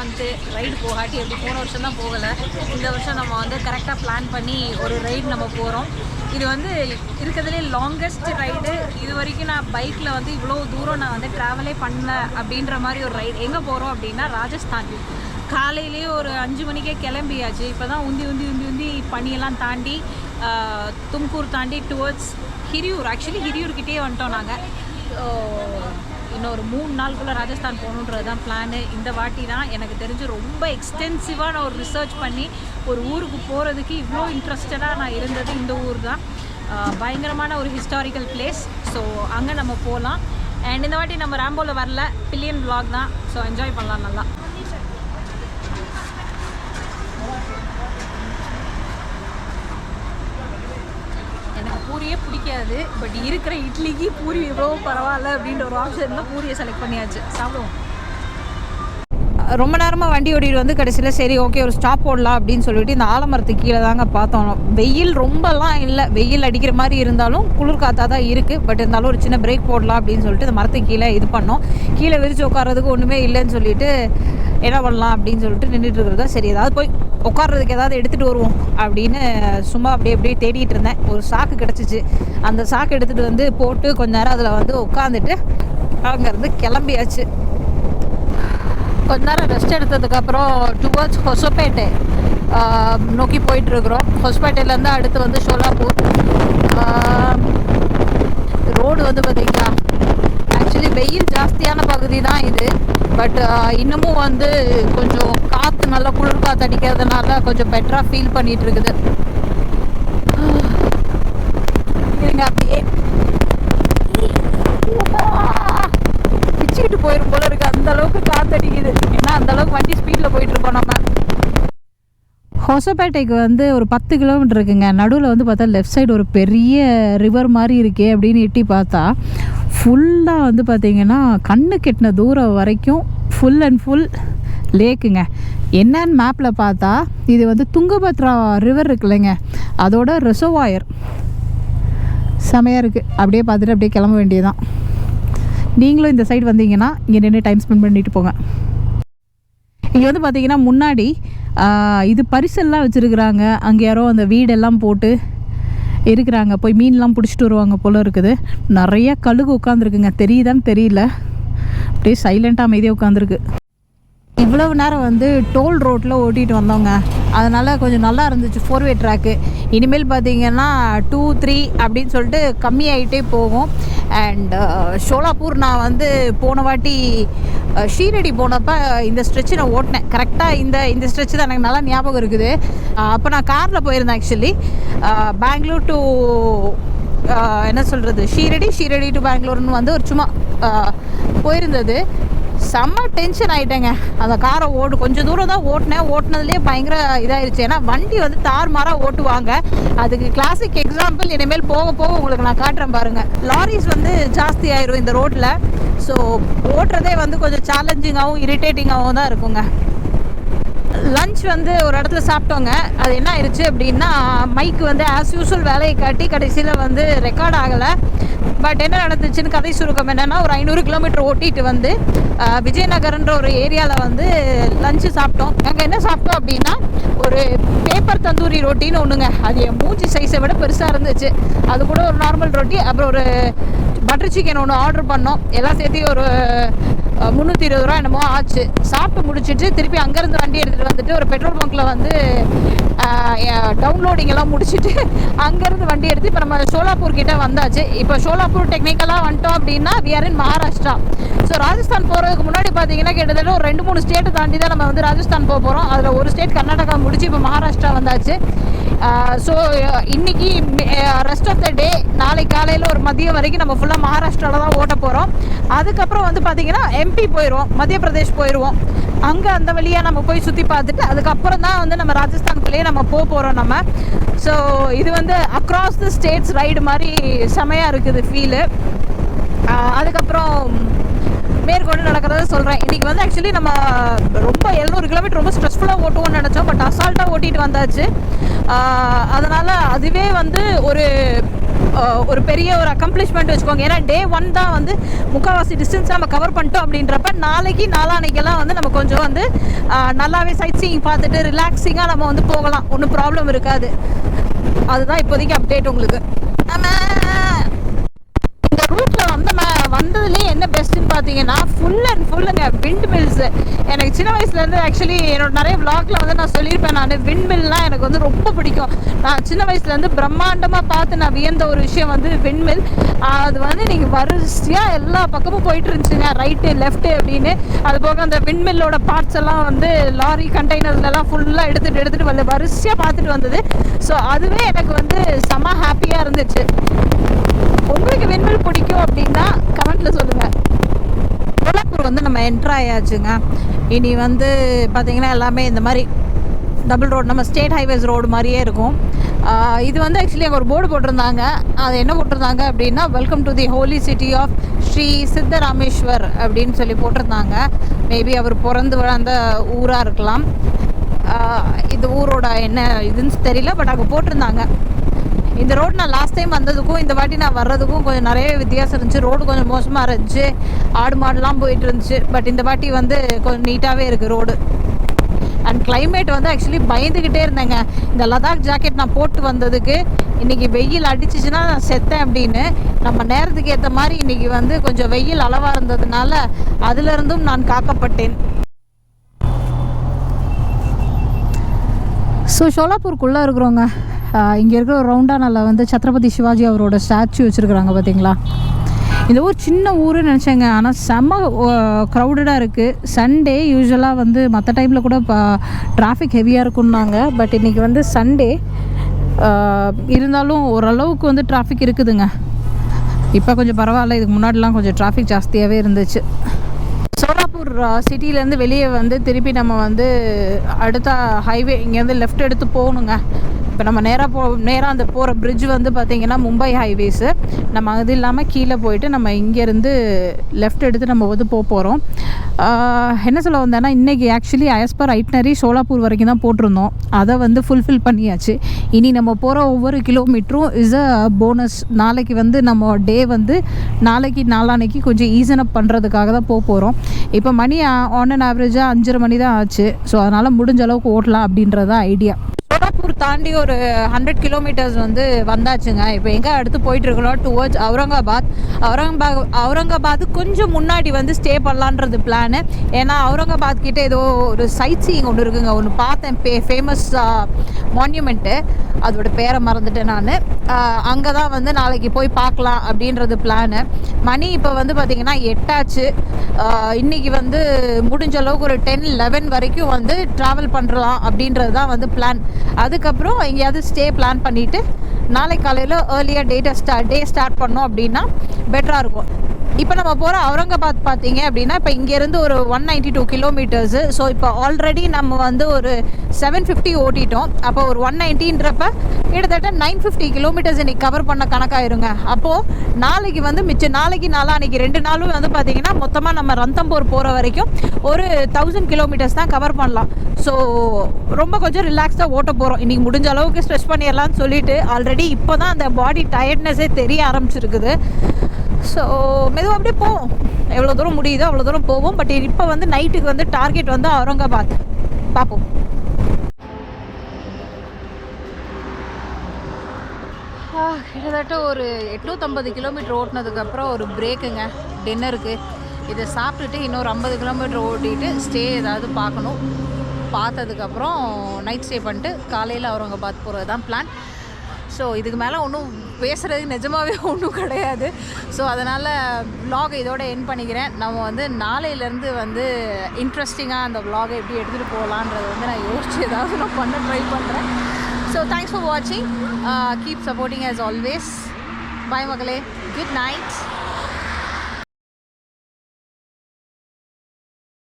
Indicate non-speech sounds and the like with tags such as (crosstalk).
Month ride போகாட்டி எப்படி போன வருஷம் தான் போகலை. இந்த வருஷம் நம்ம வந்து கரெக்டாக பிளான் பண்ணி ஒரு ரைடு நம்ம போகிறோம் இது வந்து இருக்கிறதுலே லாங்கஸ்ட் ரைடு இது வரைக்கும் நான் பைக்கில் வந்து இவ்வளோ தூரம் நான் வந்து ட்ராவலே பண்ணல அப்படின்ற மாதிரி ஒரு ரைடு எங்கே போகிறோம் அப்படின்னா ராஜஸ்தான். காலையிலேயே ஒரு அஞ்சு மணிக்கே கிளம்பியாச்சு. இப்போ தான் உந்தி உந்தி உந்தி உந்தி பனியெல்லாம் தாண்டி தும்கூர் தாண்டி டுவர்ட்ஸ் ஹிரியூர். ஆக்சுவலி ஹிரியூர்கிட்டே வந்துட்டோம் நாங்கள் இன்னும் ஒரு மூணு நாளுக்குள்ளே ராஜஸ்தான் போகணுன்றது தான் பிளானு இந்த வாட்டி தான் எனக்கு தெரிஞ்சு ரொம்ப எக்ஸ்டென்சிவாக நான் ஒரு ரிசர்ச் பண்ணி ஒரு ஊருக்கு போகிறதுக்கு இவ்வளோ இன்ட்ரெஸ்டடாக நான் இருந்தது இந்த ஊர் தான். பயங்கரமான ஒரு ஹிஸ்டாரிக்கல் பிளேஸ் ஸோ அங்கே நம்ம போகலாம் அண்ட் இந்த வாட்டி நம்ம ராம்போவில் வரல. பில்லியன் பிளாக் தான். ஸோ என்ஜாய் பண்ணலாம் நல்லா எனக்கு பூரியே பிடிக்காது பட் இருக்கிற இட்லிக்கு பூரி எவ்வளோ பரவாயில்ல அப்படின்ற ஒரு ஆப்ஷன் ஆப்ஷனில் பூரியை செலக்ட் பண்ணியாச்சு. சாப்பிடுவோம். ரொம்ப நேரமாக வண்டி ஓடிட்டு வந்து கடைசியில் சரி ஓகே ஒரு ஸ்டாப் போடலாம் அப்படின்னு சொல்லிட்டு இந்த ஆலமரத்துக்கு கீழே தாங்க பார்த்தோம். வெயில் ரொம்பலாம் இல்லை. வெயில் அடிக்கிற மாதிரி இருந்தாலும் குளிர் காத்தா தான் இருக்குது பட் இருந்தாலும் ஒரு சின்ன பிரேக் போடலாம் அப்படின்னு சொல்லிட்டு இந்த மரத்துக்கு கீழே இது பண்ணோம். கீழே விரிச்சு உட்கார்றதுக்கு ஒன்றுமே இல்லைன்னு சொல்லிட்டு என்ன பண்ணலாம் அப்படின்னு சொல்லிட்டு நின்றுட்டு இருக்கிறதா சரி ஏதாவது போய் உட்காடுறதுக்கு ஏதாவது எடுத்துகிட்டு வருவோம் அப்படின்னு சும்மா அப்படியே அப்படியே தேடிட்டு இருந்தேன். ஒரு சாக்கு கிடச்சிச்சு. அந்த சாக்கு எடுத்துகிட்டு வந்து போட்டு கொஞ்ச நேரம் அதில் வந்து உட்காந்துட்டு அங்கேருந்து கிளம்பியாச்சு. கொஞ்ச நேரம் ரெஸ்ட் எடுத்ததுக்கப்புறம் டுவர்ட்ஸ் ஹொசப்பேட்டை நோக்கி போயிட்டுருக்குறோம். ஹொசப்பேட்டையிலேருந்து அடுத்து வந்து சோலாப்பூர். ரோடு வந்து பார்த்திங்களா ஆக்சுவலி வெயில் ஜாஸ்தியான பகுதி தான் இது. பட் uh, இன்னமும் வந்து கொஞ்சம் காற்று நல்லா குளிர் காற்று அடிக்கிறதுனால கொஞ்சம் பெட்டராக ஃபீல் பண்ணிட்டு இருக்குது இருங்க அப்படியே பிச்சுக்கிட்டு போயிடும் போல இருக்கு. அந்த அளவுக்கு காத்தடிக்குது ஏன்னா அந்த அளவுக்கு வண்டி ஸ்பீடில் போயிட்டு இருக்கோம் நம்ம. ஹொசப்பேட்டைக்கு வந்து ஒரு பத்து கிலோமீட்டர் இருக்குங்க. நடுவில் வந்து பார்த்தா லெஃப்ட் சைடு ஒரு பெரிய ரிவர் மாதிரி இருக்கே அப்படின்னு எட்டி பார்த்தா ஃபுல்லாக வந்து பார்த்தீங்கன்னா கண்ணு கெட்டின தூரம் வரைக்கும் ஃபுல் அண்ட் ஃபுல் லேக்குங்க என்னன்னு மேப்பில் பார்த்தா இது வந்து துங்கபத்ரா ரிவர் இருக்குல்லைங்க. அதோட ரிசர்வாயர் செமையாக இருக்குது அப்படியே பார்த்துட்டு அப்படியே கிளம்ப வேண்டியதுதான். நீங்களும் இந்த சைடு வந்தீங்கன்னா இங்கே நின்று டைம் ஸ்பெண்ட் பண்ணிட்டு போங்க. இங்கே வந்து பார்த்தீங்கன்னா முன்னாடி இது பரிசெல்லாம் வச்சுருக்குறாங்க. அங்கே யாரோ அந்த வீடெல்லாம் போட்டு இருக்கிறாங்க. போய் மீன்லாம் பிடிச்சிட்டு வருவாங்க போல் இருக்குது. நிறைய கழுகு உட்காந்துருக்குங்க தெரியுதான்னு தெரியல. அப்படியே சைலண்ட்டாக அமைதியாக உட்காந்துருக்கு இவ்வளவு நேரம் வந்து டோல் ரோட்டில் ஓட்டிகிட்டு வந்தோங்க. அதனால் கொஞ்சம் நல்லா இருந்துச்சு ஃபோர் வே ட்ராக்கு இனிமேல் பார்த்தீங்கன்னா டூ த்ரீ அப்படின்னு சொல்லிட்டு கம்மியாயிட்டே போகும். அண்ட் ஷோலாப்பூர் uh, நான் வந்து போன வாட்டி uh, ஷீரடி போனப்போ இந்த ஸ்ட்ரெச்சு நான் ஓட்டினேன். கரெக்டாக இந்த இந்த ஸ்ட்ரெச்சு தான் எனக்கு நல்லா ஞாபகம் இருக்குது. Uh, அப்போ நான் காரில் போயிருந்தேன் ஆக்சுவலி பெங்களூர் டு என்ன சொல்கிறது ஷீரடி ஷீரடி டு பெங்களூர்னு வந்து ஒரு சும்மா போயிருந்தது. செம்ம டென்ஷன் ஆகிட்டேங்க அந்த காரை ஓடு கொஞ்சம் தூரம் தான் ஓட்டினேன். ஓட்டினதுலேயே பயங்கர இதாகிருச்சு ஏன்னா வண்டி வந்து தாறுமாறாக ஓட்டுவாங்க. அதுக்கு கிளாசிக் எக்ஸாம்பிள் இனிமேல் போக போக உங்களுக்கு நான் காட்டுறேன் பாருங்கள் லாரிஸ் வந்து ஜாஸ்தி ஆயிரும் இந்த ரோட்டில் ஸோ ஓட்டுறதே வந்து கொஞ்சம் சேலஞ்சிங்காகவும் இரிட்டேட்டிங்காகவும் தான் இருக்குங்க. லஞ்ச் வந்து ஒரு இடத்துல சாப்பிட்டோங்க. அது என்ன ஆயிடுச்சு அப்படின்னா மைக் வந்து ஆஸ் யூஸ்வல் வேலையை காட்டி கடைசியில் வந்து ரெக்கார்ட் ஆகலை. பட் என்ன நடந்துச்சுன்னு கதை சுருக்கம் என்னென்னா ஒரு ஐநூறு கிலோமீட்டர் ஓட்டிட்டு வந்து விஜயநகர்ன்ற ஒரு ஏரியாவில் வந்து லஞ்சு சாப்பிட்டோம். அங்கே என்ன சாப்பிட்டோம் அப்படின்னா ஒரு பேப்பர் தந்தூரி ரொட்டின்னு ஒன்றுங்க அது என் மூஞ்சி சைஸை விட பெருசாக இருந்துச்சு. அது கூட ஒரு நார்மல் ரொட்டி. அப்புறம் ஒரு பட்டர் சிக்கன் ஒன்று ஆர்டர் பண்ணோம். எல்லாம் சேர்த்து ஒரு முந்நூற்றி இருபது ரூபா என்னமோ ஆச்சு. சாப்பிட்டு முடிச்சுட்டு திருப்பி அங்கேருந்து வண்டி எடுத்துகிட்டு வந்துட்டு ஒரு பெட்ரோல் பங்க்கில் வந்து டவுன்லோடிங் எல்லாம் முடிச்சுட்டு அங்கேருந்து வண்டி எடுத்து இப்போ நம்ம சோலாப்பூர் கிட்ட வந்தாச்சு. இப்போ சோலாப்பூர் டெக்னிக்கலாக வந்துட்டோம் அப்படின்னா we are in Maharashtra so Rajasthan போகிறதுக்கு முன்னாடி பார்த்தீங்கன்னா கிட்டத்தட்ட ஒரு ரெண்டு மூணு ஸ்டேட்டு தாண்டி தான் நம்ம வந்து ராஜஸ்தான் போக போகிறோம் அதில் ஒரு ஸ்டேட் கர்நாடகா முடிச்சு இப்போ மகாராஷ்டிரா வந்தாச்சு. ஸோ இன்னைக்கு ரெஸ்ட் ஆஃப் த டே நாளை காலையில் ஒரு மதியம் வரைக்கும் நம்ம ஃபுல்லாக மகாராஷ்டிராவில் தான் ஓட்ட போகிறோம் அதுக்கப்புறம் வந்து பார்த்தீங்கன்னா எம்பி போயிடுவோம் மத்திய பிரதேஷ் போயிடுவோம் அங்கே அந்த வழியாக நம்ம போய் சுற்றி பார்த்துட்டு அதுக்கப்புறம் தான் வந்து நம்ம ராஜஸ்தானுக்குள்ளேயே நம்ம போக போகிறோம் நம்ம. ஸோ இது வந்து அக்ராஸ் த ஸ்டேட்ஸ் ரைடு மாதிரி செமையாக இருக்குது ஃபீலு அதுக்கப்புறம் மேற்கொண்டு நடக்கிறத சொல்கிறேன் இன்றைக்கி வந்து ஆக்சுவலி நம்ம ரொம்ப எழுநூறு கிலோமீட்டர் ரொம்ப ஸ்ட்ரெஸ்ஃபுல்லாக ஓட்டுவோம்னு நினச்சோம் பட் அசால்ட்டாக ஓட்டிகிட்டு வந்தாச்சு. அதனால் அதுவே வந்து ஒரு ஒரு பெரிய ஒரு அக்கம்ப்ளிஷ்மெண்ட் வச்சுக்கோங்க. ஏன்னா டே ஒன் தான் வந்து முக்கால்வாசி டிஸ்டன்ஸ் நம்ம கவர் பண்ணிட்டோம் அப்படின்றப்ப நாளைக்கு நாளானைக்கெல்லாம் வந்து நம்ம கொஞ்சம் வந்து நல்லாவே சைட் சீயிங் பார்த்துட்டு ரிலாக்ஸிங்காக நம்ம வந்து போகலாம். ஒன்றும் ப்ராப்ளம் இருக்காது. அதுதான் இப்போதைக்கு அப்டேட் உங்களுக்கு. நம்ம இந்த ரூட்டில் வந்து நம்ம வந்ததுலேயே என்ன பெஸ்ட் பார்த்தீங்கன்னா ஃபுல் அண்ட் ஃபுல்லுங்க விண்ட் மில்ஸ் எனக்கு சின்ன வயசுலேருந்து ஆக்சுவலி என்னோட நிறைய விளாக்ல வந்து நான் சொல்லியிருப்பேன் நான். விண்ட் மில்னால் எனக்கு வந்து ரொம்ப பிடிக்கும். நான் சின்ன வயசுலேருந்து பிரம்மாண்டமாக பார்த்து நான் வியந்த ஒரு விஷயம் வந்து விண்ட் மில் அது வந்து நீங்கள் வரிசையாக எல்லா பக்கமும் போயிட்டு இருந்துச்சுங்க. ரைட்டு லெஃப்ட்டு அப்படின்னு. அது போக அந்த விண்ட் மில்லோட பார்ட்ஸ் எல்லாம் வந்து லாரி கண்டெய்னர்லலாம் ஃபுல்லாக எடுத்துகிட்டு எடுத்துகிட்டு வந்து வரிசையாக பார்த்துட்டு வந்தது. ஸோ அதுவே எனக்கு வந்து செம ஹாப்பியாக இருந்துச்சு. உங்களுக்கு விண்வெளி பிடிக்கும் அப்படின்னா கமெண்ட்ல சொல்லுங்க. கோலாப்பூர் வந்து நம்ம என்ட்ரு ஆயாச்சுங்க. இனி வந்து பார்த்தீங்கன்னா எல்லாமே இந்த மாதிரி டபுள் ரோடு நம்ம ஸ்டேட் ஹைவேஸ் ரோடு மாதிரியே இருக்கும். இது வந்து ஆக்சுவலி அங்கே ஒரு போர்டு போட்டிருந்தாங்க. அது என்ன போட்டிருந்தாங்க அப்படின்னா welcome to the holy city of Shri Siddharameshwar அப்படின்னு சொல்லி போட்டிருந்தாங்க. மேபி அவர் பிறந்து வளர்ந்த ஊராக இருக்கலாம். இந்த ஊரோட என்ன இதுன்னு தெரியல பட் அங்கே போட்டிருந்தாங்க. இந்த ரோடு நான் லாஸ்ட் டைம் வந்ததுக்கும் இந்த வாட்டி நான் வர்றதுக்கும் கொஞ்சம் நிறைய வித்தியாசம் இருந்துச்சு. ரோடு கொஞ்சம் மோசமாக இருந்துச்சு. ஆடு மாடுலாம் போயிட்டு இருந்துச்சு. பட் இந்த வாட்டி வந்து கொஞ்சம் நீட்டாகவே இருக்குது ரோடு அண்ட் கிளைமேட் வந்து ஆக்சுவலி பயந்துக்கிட்டே இருந்தேங்க. இந்த லதாக் ஜாக்கெட் நான் போட்டு வந்ததுக்கு இன்றைக்கி வெயில் அடிச்சிச்சுன்னா நான் செத்தேன் அப்படின்னு. நம்ம நேரத்துக்கு ஏற்ற மாதிரி இன்னைக்கு வந்து கொஞ்சம் வெயில் அளவாக இருந்ததுனால அதிலிருந்தும் நான் காக்கப்பட்டேன். ஸோ ஷோலாப்பூருக்குள்ளே இருக்கிறோங்க. இங்கே இருக்கிற ஒரு ரவுண்டானில் வந்து சத்ரபதி சிவாஜி அவரோட ஸ்டாச்சு வச்சுருக்குறாங்க பார்த்தீங்களா இந்த ஊர் சின்ன ஊருன்னு நினச்சேங்க. ஆனால் செம்ம க்ரௌடடாக இருக்குது சண்டே யூஸ்வலாக வந்து மற்ற டைமில் கூட டிராஃபிக் ஹெவியாக இருக்குன்னாங்க பட் இன்றைக்கி வந்து சண்டே இருந்தாலும் ஓரளவுக்கு வந்து டிராஃபிக் இருக்குதுங்க. இப்போ கொஞ்சம் பரவாயில்ல. இதுக்கு முன்னாடிலாம் கொஞ்சம் டிராஃபிக் ஜாஸ்தியாகவே இருந்துச்சு. சோலாப்பூர் சிட்டிலேருந்து வெளியே வந்து திருப்பி நம்ம வந்து அடுத்த ஹைவே இங்கேருந்து லெஃப்ட் எடுத்து போகணுங்க. இப்போ நம்ம நேராக போ நேராக அந்த போகிற பிரிட்ஜ் வந்து பார்த்திங்கன்னா மும்பை ஹைவேஸு நம்ம அது இல்லாமல் கீழே போயிட்டு நம்ம இங்கேருந்து லெஃப்ட் எடுத்து நம்ம வந்து போக போகிறோம் என்ன சொல்ல வந்தேன்னா இன்றைக்கி ஆக்சுவலி ஐஎஸ்பர் ஐட்னரி சோலாப்பூர் வரைக்கும் தான் போட்டிருந்தோம். அதை வந்து ஃபுல்ஃபில் பண்ணியாச்சு. இனி நம்ம போகிற ஒவ்வொரு கிலோமீட்டரும் இஸ் அ போனஸ் நாளைக்கு வந்து நம்ம டே வந்து நாளைக்கு நாளானைக்கு கொஞ்சம் ஈசன் அப் பண்ணுறதுக்காக தான் போக போகிறோம் இப்போ மணி ஆன் அண்ட் ஆவரேஜாக அஞ்சரை மணி தான் ஆச்சு. ஸோ அதனால் முடிஞ்ச அளவுக்கு ஓட்டலாம் அப்படின்றது ஐடியா சோலாப்பூர் தாண்டி ஒரு ஹண்ட்ரட் கிலோமீட்டர்ஸ் வந்து வந்தாச்சுங்க. இப்போ எங்கே அடுத்து போயிட்டு டுவோர்ட்ஸ் அவுரங்காபாத். அவுரங்காபாத் அவுரங்காபாத் கொஞ்சம் முன்னாடி வந்து ஸ்டே பண்ணலான்றது பிளானு ஏன்னா அவுரங்காபாத் கிட்டே ஏதோ ஒரு சைட் சீயிங் ஒன்று இருக்குங்க. ஒன்று பார்த்தேன். பே ஃபேமஸ் மான்யூமெண்ட்டு அதோட பேரை மறந்துட்டேன் நான். அங்கே தான் வந்து நாளைக்கு போய் பார்க்கலாம் அப்படின்றது பிளானு மணி இப்போ வந்து பார்த்திங்கன்னா எட்டாச்சு. இன்றைக்கி வந்து முடிஞ்ச அளவுக்கு ஒரு டென் லெவன் வரைக்கும் வந்து ட்ராவல் பண்ணுறலாம் அப்படின்றது தான் வந்து பிளான் அதுக்கப்புறம் எங்கேயாவது ஸ்டே பிளான் பண்ணிவிட்டு நாளை காலையில் ஏர்லியாக டேட்டை ஸ்டா டே ஸ்டார்ட் பண்ணோம் அப்படின்னா பெட்டராக இருக்கும். இப்போ நம்ம போகிற அவுரங்காபாத் பார்த்தீங்க அப்படின்னா இப்போ இங்கேருந்து ஒரு one ninety two kilometres so இப்போ ஆல்ரெடி நம்ம வந்து ஒரு செவன் ஃபிஃப்டி ஓட்டிட்டோம். அப்போ ஒரு ஒன் நைன்ட்டின்றப்ப கிட்டத்தட்ட நைன் ஃபிஃப்டி கிலோமீட்டர்ஸ் இன்றைக்கி கவர் பண்ண கணக்காயிருங்க. அப்போது நாளைக்கு வந்து மிச்சம் நாளைக்கு நாளான்னைக்கு ரெண்டு நாளும் வந்து பார்த்தீங்கன்னா மொத்தமாக நம்ம ரந்தம்பூர் போகிற வரைக்கும் ஒரு தௌசண்ட் கிலோமீட்டர்ஸ் தான் கவர் பண்ணலாம். ஸோ ரொம்ப கொஞ்சம் ரிலாக்ஸ்டாக ஓட்ட போகிறோம் இன்றைக்கி முடிஞ்ச அளவுக்கு ஸ்ட்ரெச் பண்ணிடலாம்னு சொல்லிட்டு ஆல்ரெடி இப்போ தான் அந்த பாடி டயர்ட்னஸே தெரிய ஆரம்பிச்சிருக்குது. ஸோ மெதுவாக அப்படியே போவோம். எவ்வளோ தூரம் முடியுதோ அவ்வளோ தூரம் போவோம். பட் இப்போ வந்து நைட்டுக்கு வந்து டார்கெட் வந்து அவுரங்காபாத் பார்ப்போம். கிட்டத்தட்ட ஒரு எட்நூற்றம்பது கிலோமீட்டர் ஓட்டினதுக்கப்புறம் ஒரு பிரேக்குங்க டின்னருக்கு இதை சாப்பிட்டுட்டு இன்னொரு ஐம்பது கிலோமீட்டர் ஓட்டிட்டு ஸ்டே ஏதாவது பார்க்கணும். பார்த்ததுக்கப்புறம் நைட் ஸ்டே பண்ணிட்டு காலையில் அவுரங்காபாத் போகிறது தான் பிளான் ஸோ இதுக்கு மேலே ஒன்றும் பேசுகிறது நிஜமாகவே (laughs) ஒன்றும் கிடையாது. ஸோ அதனால் vlog இதோட என் பண்ணிக்கிறேன். நம்ம வந்து நாளையிலேருந்து வந்து இன்ட்ரெஸ்டிங்காக அந்த விலாகை எப்படி எடுத்துகிட்டு போகலான்றதை வந்து நான் யோசிச்சு ஏதாவது நான் பண்ண ட்ரை பண்ணுறேன் ஸோ தேங்க்ஸ் ஃபார் வாட்சிங் keep supporting as always bye மகளே குட் நைட்